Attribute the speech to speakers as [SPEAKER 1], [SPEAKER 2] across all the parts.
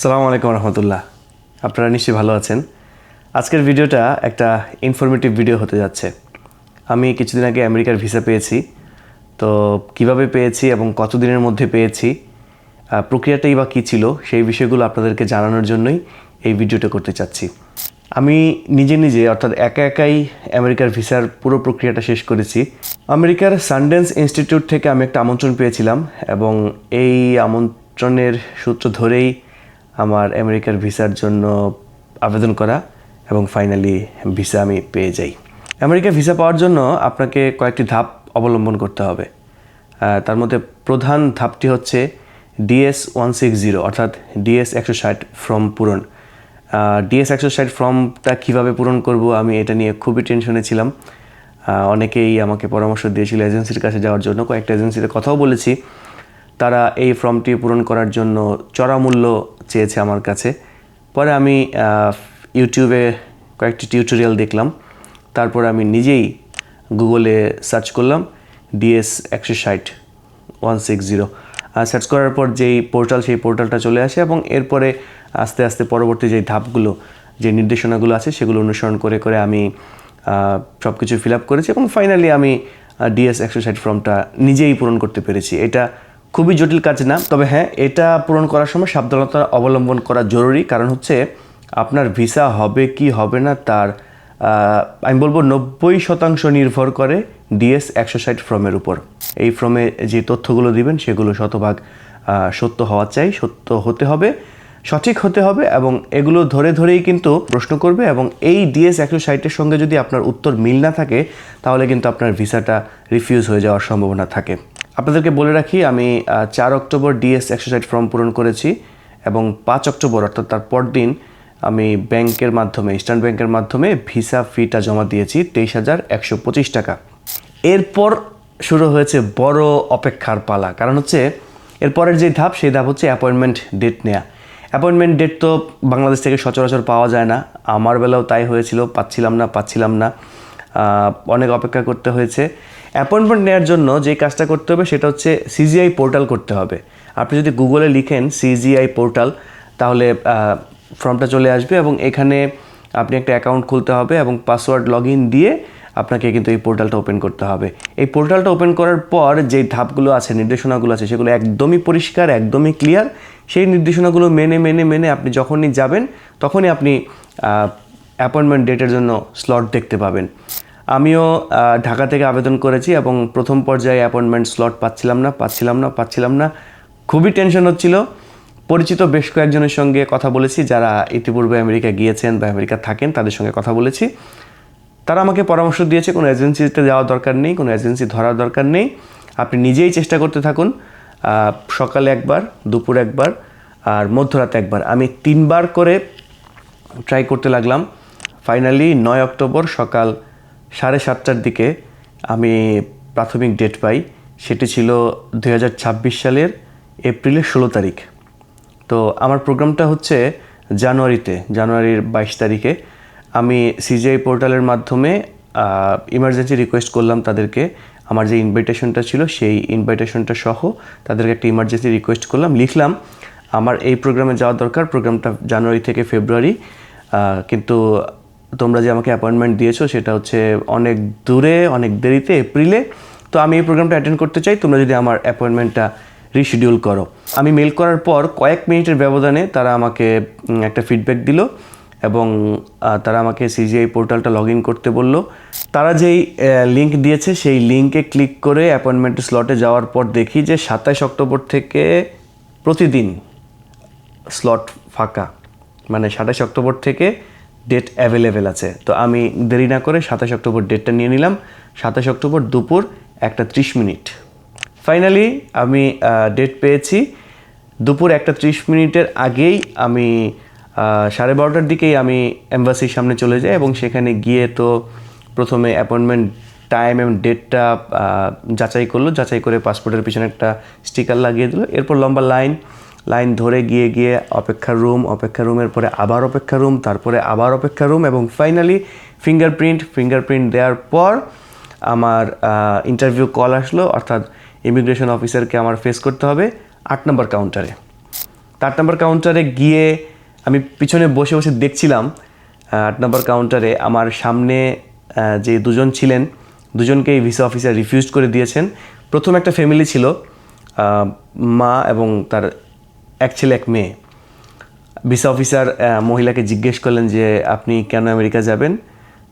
[SPEAKER 1] সালামু আলাইকুম রহমতুল্লাহ। আপনারা নিশ্চয়ই ভালো আছেন। আজকের ভিডিওটা একটা ইনফরমেটিভ ভিডিও হতে যাচ্ছে। আমি কিছুদিন আগে আমেরিকার ভিসা পেয়েছি। তো কীভাবে পেয়েছি এবং কতদিনের মধ্যে পেয়েছি প্রক্রিয়াটাই বা কী ছিল, সেই বিষয়গুলো আপনাদেরকে জানানোর জন্যই এই ভিডিওটা করতে চাচ্ছি। আমি নিজে নিজে, অর্থাৎ একা একাই আমেরিকার ভিসার পুরো প্রক্রিয়াটা শেষ করেছি। আমেরিকার সানডেন্স ইনস্টিটিউট থেকে আমি একটা আমন্ত্রণ পেয়েছিলাম এবং এই আমন্ত্রণের সূত্র ধরেই আমার আমেরিকার ভিসার জন্য আবেদন করা এবং ফাইনালি ভিসা আমি পেয়ে যাই। আমেরিকা ভিসা পাওয়ার জন্য আপনাকে কয়েকটি ধাপ অবলম্বন করতে হবে। তার মধ্যে প্রধান ধাপটি হচ্ছে ডিএস ওয়ান সিক্স জিরো অর্থাৎ ডিএস একশো ষাট ফর্ম পূরণ। ডিএস একশো ষাট ফর্মটা কীভাবে পূরণ করব আমি এটা নিয়ে খুবই টেনশনে ছিলাম। অনেকেই আমাকে পরামর্শ দিয়েছিল এজেন্সির কাছে যাওয়ার জন্য, কয়েকটা এজেন্সিতে কথাও বলেছি। তারা এই ফর্মটি পূরণ করার জন্য চড়া মূল্য চেয়েছে আমার কাছে। পরে আমি ইউটিউবে কয়েকটি টিউটোরিয়াল দেখলাম। তারপর আমি নিজেই গুগলে সার্চ করলাম, ডিএস একশো ষাট, ওয়ান সিক্স জিরো। সার্চ করার পর যেই পোর্টাল, সেই পোর্টালটা চলে আসে এবং এরপরে আস্তে আস্তে পরবর্তী যে ধাপগুলো, যে নির্দেশনাগুলো আছে, সেগুলো অনুসরণ করে করে আমি সব কিছু ফিল আপ করেছি এবং ফাইনালি আমি ডিএস একশো ষাট ফর্মটা নিজেই পূরণ করতে পেরেছি। এটা খুবই জটিল কাজ না। তবে হ্যাঁ এটা পূরণ করার সময় সাবধানতা অবলম্বন করা জরুরি। কারণ হচ্ছে আপনার ভিসা হবে কি হবে না তার আমি বলব নব্বই শতাংশ নির্ভর করে ডিএস একশো ষাট ফর্মের উপর। এই ফর্মে যে তথ্যগুলো দিবেন সেগুলো শতভাগ সত্য হওয়া চাই, সত্য হতে হবে, সঠিক হতে হবে এবং এগুলো ধরে ধরেই কিন্তু প্রশ্ন করবে এবং এই ডিএস একশো ষাটের সঙ্গে যদি আপনার উত্তর মিল না থাকে, তাহলে কিন্তু আপনার ভিসাটা রিফিউজ হয়ে যাওয়ার সম্ভাবনা থাকে। আপনাদেরকে বলে রাখি, আমি চার অক্টোবর ডিএস ষাট ফর্ম পূরণ করেছি এবং পাঁচ অক্টোবর, অর্থাৎ তার পরদিন, আমি ব্যাংকের মাধ্যমে, ইস্টার্ন ব্যাংকের মাধ্যমে ভিসা ফিটা জমা দিয়েছি তেইশ হাজার একশো পঁচিশ টাকা। এরপর শুরু হয়েছে বড় অপেক্ষার পালা। কারণ হচ্ছে, এরপরের যে ধাপ, সেই ধাপ হচ্ছে অ্যাপয়েন্টমেন্ট ডেট নেওয়া অ্যাপয়েন্টমেন্ট ডেট তো বাংলাদেশ থেকে সচরাচর পাওয়া যায় না। আমার বেলাও তাই হয়েছিল, পাচ্ছিলাম না পাচ্ছিলাম না। অনেক অপেক্ষা করতে হয়েছে। অ্যাপয়েন্টমেন্ট নেওয়ার জন্য যে কাজটা করতে হবে সেটা হচ্ছে সিজিআই পোর্টাল করতে হবে। আপনি যদি গুগলে লিখেন সিজিআই পোর্টাল তাহলে ফর্মটা চলে আসবে এবং এখানে আপনি একটা অ্যাকাউন্ট খুলতে হবে এবং পাসওয়ার্ড লগ দিয়ে আপনাকে কিন্তু এই পোর্টালটা ওপেন করতে হবে। এই পোর্টালটা ওপেন করার পর যে ধাপগুলো আছে, নির্দেশনাগুলো আছে, সেগুলো একদমই পরিষ্কার, একদমই ক্লিয়ার সেই নির্দেশনাগুলো মেনে মেনে মেনে আপনি যখনই যাবেন, তখনই আপনি অ্যাপয়েন্টমেন্ট ডেটের জন্য স্লট দেখতে পাবেন। আমিও ঢাকা থেকে আবেদন করেছি এবং প্রথম পর্যায়ে অ্যাপয়েন্টমেন্ট স্লট পাচ্ছিলাম না পাচ্ছিলাম না পাচ্ছিলাম না। খুবই টেনশন হচ্ছিল। পরিচিত বেশ কয়েকজনের সঙ্গে কথা বলেছি যারা ইতিপূর্বে আমেরিকা গিয়েছেন বা আমেরিকা থাকেন, তাদের সঙ্গে কথা বলেছি। তারা আমাকে পরামর্শ দিয়েছে, কোনো এজেন্সিতে যাওয়ার দরকার নেই, কোনো এজেন্সি ধরার দরকার নেই। আপনি নিজেই চেষ্টা করতে থাকুন সকালে একবার, দুপুর একবার, আর মধ্যরাতে একবার। আমি তিনবার করে ট্রাই করতে লাগলাম। ফাইনালি নয় অক্টোবর সকাল সাড়ে সাতটার দিকে আমি প্রাথমিক ডেট পাই। সেটি ছিল দু হাজার ছাব্বিশ সালের এপ্রিলের ষোলো তারিখ। তো আমার প্রোগ্রামটা হচ্ছে জানুয়ারিতে, জানুয়ারির বাইশ তারিখে। আমি সিজিআই পোর্টালের মাধ্যমে ইমার্জেন্সি রিকোয়েস্ট করলাম তাদেরকে। আমার যে ইনভাইটেশনটা ছিল, সেই ইনভাইটেশনটা সহ তাদেরকে একটা ইমার্জেন্সি রিকোয়েস্ট করলাম। লিখলাম, আমার এই প্রোগ্রামে যাওয়া দরকার। প্রোগ্রামটা জানুয়ারি থেকে ফেব্রুয়ারি। কিন্তু তোমরা যে আমাকে অ্যাপয়েন্টমেন্ট দিয়েছ সেটা হচ্ছে অনেক দূরে, অনেক দেরিতে এপ্রিলে তো আমি এই প্রোগ্রামটা অ্যাটেন্ড করতে চাই। তোমরা যদি আমার অ্যাপয়েন্টমেন্টটা রিশিডিউল করো। আমি মেল করার পর কয়েক মিনিটের ব্যবধানে তারা আমাকে একটা ফিডব্যাক দিল এবং তারা আমাকে সিজিআই পোর্টালটা লগ ইন করতে বলল। তারা যেই লিঙ্ক দিয়েছে সেই লিঙ্কে ক্লিক করে অ্যাপয়েন্টমেন্ট স্লটে যাওয়ার পর দেখি যে সাতাইশ অক্টোবর থেকে প্রতিদিন স্লট ফাঁকা। মানে সাতাশ অক্টোবর থেকে ডেট অ্যাভেলেবেল আছে। তো আমি দেরি না করে সাতাশ অক্টোবর ডেটটা নিয়ে নিলাম। সাতাশ অক্টোবর দুপুর একটা ত্রিশ মিনিট। ফাইনালি আমি ডেট পেয়েছি। দুপুর একটা ত্রিশ মিনিটের আগেই আমি সাড়ে বারোটার দিকেই আমি এম্বাসির সামনে চলে যাই এবং সেখানে গিয়ে তো প্রথমে অ্যাপয়েন্টমেন্ট টাইম এবং ডেটটা যাচাই করল। যাচাই করে পাসপোর্টের পিছনে একটা স্টিকার লাগিয়ে দিল। এরপর লম্বা লাইন লাইন ধরে গিয়ে গিয়ে অপেক্ষা রুম, অপেক্ষা রুমের পরে আবার অপেক্ষা রুম, তারপরে আবার অপেক্ষা রুম এবং ফাইনালি ফিঙ্গারপ্রিন্ট ফিঙ্গারপ্রিন্ট দেওয়ার পর আমার ইন্টারভিউ কল আসলো, অর্থাৎ ইমিগ্রেশন অফিসারকে আমার ফেস করতে হবে আট নম্বর কাউন্টারে আট নম্বর কাউন্টারে গিয়ে আমি পিছনে বসে বসে দেখছিলাম আট নম্বর কাউন্টারে আমার সামনে যে দুজন ছিলেন, দুজনকেই ভিসা অফিসার রিফিউজ করে দিয়েছেন। প্রথম একটা ফ্যামিলি ছিল মা এবং তার এক ছেলে এক মেয়ে। ভিসা অফিসার মহিলাকে জিজ্ঞেস করলেন যে, আপনি কেন আমেরিকা যাবেন?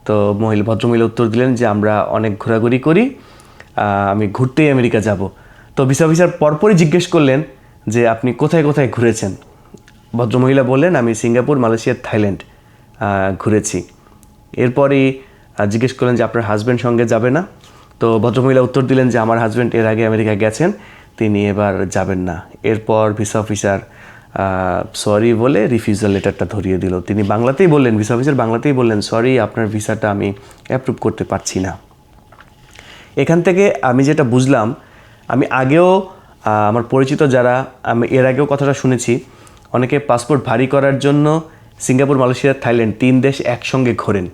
[SPEAKER 1] তো মহিলা ভদ্রমহিলা উত্তর দিলেন যে, আমরা অনেক ঘোরাঘুরি করি আমি ঘুরতেই আমেরিকা যাব। তো ভিসা অফিসার পরপরই জিজ্ঞেস করলেন যে, আপনি কোথায় কোথায় ঘুরেছেন? ভদ্রমহিলা বললেন, আমি সিঙ্গাপুর, মালয়েশিয়া, থাইল্যান্ড ঘুরেছি। এরপরই জিজ্ঞেস করলেন যে, আপনার হাজব্যান্ড সঙ্গে যাবে না? তো ভদ্রমহিলা উত্তর দিলেন যে, আমার হাজব্যান্ড এর আগে আমেরিকা গেছেন। তিনি এবার যাবেন না। এরপর ভিসা অফিসার সরি বলে রিফিউজাল লেটারটা ধরিয়ে দিল। তিনি বাংলাতেই বললেন ভিসা অফিসার বাংলাতেই বললেন সরি আপনার ভিসাটা আমি অ্যাপ্রুভ করতে পারছি না। এখান থেকে আমি যেটা বুঝলাম, আমি আগেও আমার পরিচিত যারা, আমি এর আগেও কথাটা শুনেছি, অনেকে পাসপোর্ট ভারী করার জন্য সিঙ্গাপুর, মালয়েশিয়া, থাইল্যান্ড তিন দেশ একসঙ্গে ঘোরেন।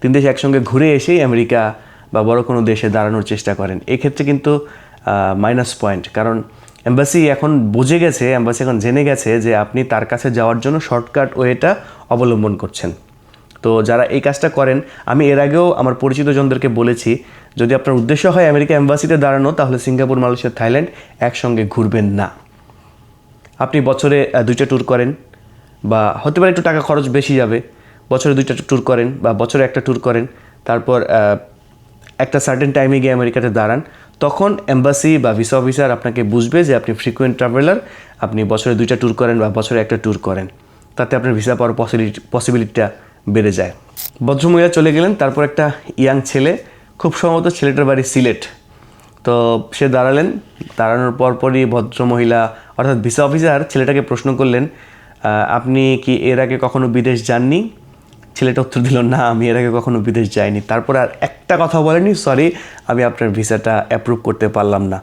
[SPEAKER 1] তিন দেশ একসঙ্গে ঘুরে এসেই আমেরিকা বা বড় কোনো দেশে দাঁড়ানোর চেষ্টা করেন। এক্ষেত্রে কিন্তু মাইনাস পয়েন্ট কারণ এম্বাসি এখন বুঝে গেছে এম্বাসি এখন জেনে গেছে যে আপনি তার কাছে যাওয়ার জন্য শর্টকাট ওয়েটা অবলম্বন করছেন। তো যারা এই কাজটা করেন, আমি এর আগেও আমার পরিচিত জনদেরকে বলেছি, যদি আপনার উদ্দেশ্য হয় আমেরিকা এম্বাসিতে দাঁড়ানো, তাহলে সিঙ্গাপুর, মালয়েশিয়া, থাইল্যান্ড একসঙ্গে ঘুরবেন না। আপনি বছরে দুইটা ট্যুর করেন বা হতে পারে একটু টাকা খরচ বেশি যাবে, বছরে দুইটা ট্যুর করেন বা বছরে একটা ট্যুর করেন, তারপর একটা সার্টেন টাইমে গিয়ে আমেরিকাতে দাঁড়ান। তখন এম্বাসি বা ভিসা অফিসার আপনাকে বুঝবে যে আপনি ফ্রিকুয়েন্ট ট্রাভেলার আপনি বছরে দুইটা ট্যুর করেন বা বছরে একটা ট্যুর করেন। তাতে আপনার ভিসা পাওয়ার পসিবিলিটি পসিবিলিটিটা বেড়ে যায়। ভদ্রমহিলা চলে গেলেন, তারপর একটা ইয়াং ছেলে, খুব সম্ভবত ছেলেটার বাড়ি সিলেট। তো সে দাঁড়ালেন, দাঁড়ানোর পরপরই ভদ্রমহিলা, অর্থাৎ ভিসা অফিসার ছেলেটাকে প্রশ্ন করলেন আপনি কি এর আগে কখনো বিদেশ যাননি? ছেলেটা উত্তর দিল, না, আমি এর আগে কখনো বিদেশ যাইনি। তারপর আর একটা কথা বলেনি, সরি, আমি আপনার ভিসাটা অ্যাপ্রুভ করতে পারলাম না।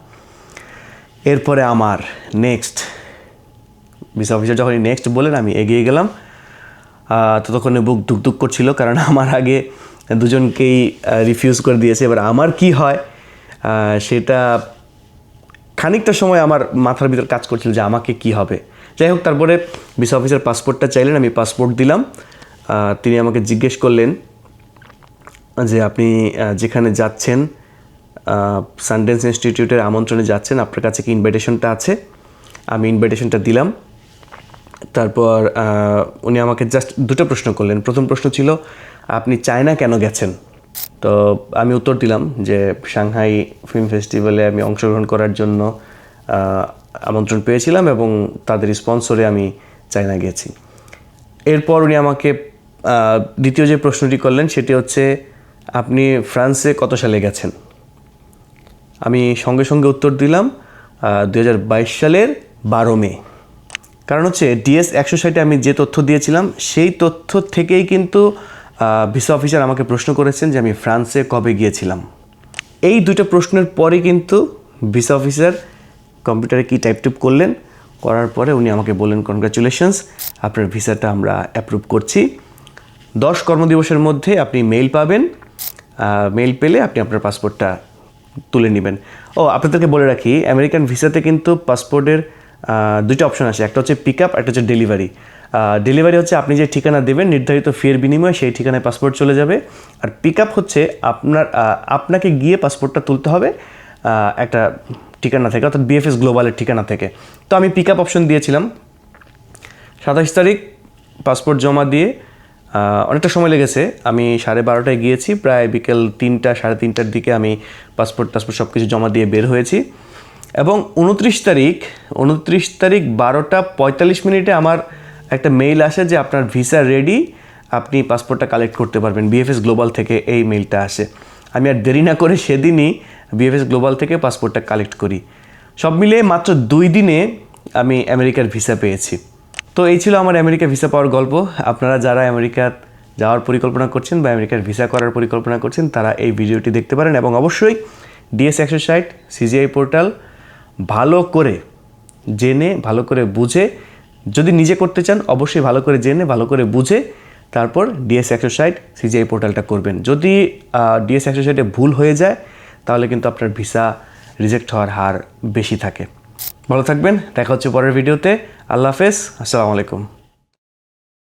[SPEAKER 1] এরপরে আমার নেক্সট ভিসা অফিসার যখন নেক্সট বলেন, আমি এগিয়ে গেলাম। ততক্ষণে বুক ধুকধুক করছিল, কারণ আমার আগে দুজনকেই রিফিউজ করে দিয়েছে। এবার আমার কি হয় সেটা খানিকটা সময় আমার মাথার ভিতর কাজ করছিল যে আমাকে কি হবে। যাই হোক, তারপরে ভিসা অফিসার পাসপোর্টটা চাইলেন, আমি পাসপোর্ট দিলাম। তিনি আমাকে জিজ্ঞেস করলেন যে আপনি যেখানে যাচ্ছেন সানডেন্স ইনস্টিটিউটের আমন্ত্রণে যাচ্ছেন, আপনার কাছে কি ইনভাইটেশনটা আছে? আমি ইনভাইটেশনটা দিলাম। তারপর উনি আমাকে জাস্ট দুটো প্রশ্ন করলেন। প্রথম প্রশ্ন ছিল, আপনি চায়না কেন গেছেন? তো আমি উত্তর দিলাম যে, সাংহাই ফিল্ম ফেস্টিভ্যালে আমি অংশগ্রহণ করার জন্য আমন্ত্রণ পেয়েছিলাম এবং তাদের স্পন্সরে আমি চায়না গেছি। এরপর উনি আমাকে দ্বিতীয় যে প্রশ্নটি করলেন সেটি হচ্ছে, আপনি ফ্রান্সে কত সালে গেছেন? আমি সঙ্গে সঙ্গে উত্তর দিলাম দু হাজার বাইশ সালের বারো মে। কারণ হচ্ছে, ডিএস একশো ষাটে আমি যে তথ্য দিয়েছিলাম, সেই তথ্য থেকেই কিন্তু ভিসা অফিসার আমাকে প্রশ্ন করেছেন যে আমি ফ্রান্সে কবে গিয়েছিলাম। এই দুটো প্রশ্নের পরে কিন্তু ভিসা অফিসার কম্পিউটারে কি টাইপ টুপ করলেন, করার পরে উনি আমাকে বললেন কনগ্রাচুলেশনস আপনার ভিসাটা আমরা অ্যাপ্রুভ করছি। দশ কর্মদিবসের মধ্যে আপনি মেইল পাবেন মেইল পেলে আপনি আপনার পাসপোর্টটা তুলে নেবেন। ও, আপনাদেরকে বলে রাখি আমেরিকান ভিসাতে কিন্তু পাসপোর্টের দুইটা অপশন আছে। একটা হচ্ছে পিক আপ একটা হচ্ছে ডেলিভারি ডেলিভারি হচ্ছে আপনি যে ঠিকানা দেবেন, নির্ধারিত ফিয়ের বিনিময়ে সেই ঠিকানায় পাসপোর্ট চলে যাবে। আর পিক আপ হচ্ছে আপনার আপনাকে গিয়ে পাসপোর্টটা তুলতে হবে একটা ঠিকানা থেকে, অর্থাৎ বিএফএস গ্লোবালের ঠিকানা থেকে। তো আমি পিক আপ অপশন দিয়েছিলাম। সাতাশ তারিখ পাসপোর্ট জমা দিয়ে অনেকটা সময় লেগেছে। আমি সাড়ে বারোটায় গিয়েছি, প্রায় বিকেল তিনটা, সাড়ে তিনটার দিকে আমি পাসপোর্ট টাসপোর্ট সব কিছু জমা দিয়ে বের হয়েছি। এবং উনত্রিশ তারিখ উনত্রিশ তারিখ বারোটা পঁয়তাল্লিশ মিনিটে আমার একটা মেইল আসে যে আপনার ভিসা রেডি আপনি পাসপোর্টটা কালেক্ট করতে পারবেন। বিএফএস গ্লোবাল থেকে এই মেইলটা আসে। আমি আর দেরি না করে সেদিনই বিএফএস গ্লোবাল থেকে পাসপোর্টটা কালেক্ট করি। সব মিলিয়ে মাত্র দুই দিনে আমি আমেরিকার ভিসা পেয়েছি। তো এই ছিল আমার আমেরিকা ভিসা পাওয়ার গল্প। আপনারা যারা আমেরিকা যাওয়ার পরিকল্পনা করছেন বা আমেরিকার ভিসা করার পরিকল্পনা করছেন, তারা এই ভিডিওটি দেখতে পারেন এবং অবশ্যই ডিএস একশো ষাট, সিজিআই পোর্টাল ভালো করে জেনে, ভালো করে বুঝে, যদি নিজে করতে চান, অবশ্যই ভালো করে জেনে, ভালো করে বুঝে তারপর ডিএস একশো ষাট, সিজিআই পোর্টালটা করবেন। যদি ডিএস একশো ষাটে ভুল হয়ে যায়, তাহলে কিন্তু আপনার ভিসা রিজেক্ট হওয়ার হার বেশি থাকে। ভালো থাকবেন দেখা হচ্ছে পরের ভিডিওতে। আল্লাহ হাফেজ আসসালামু আলাইকুম।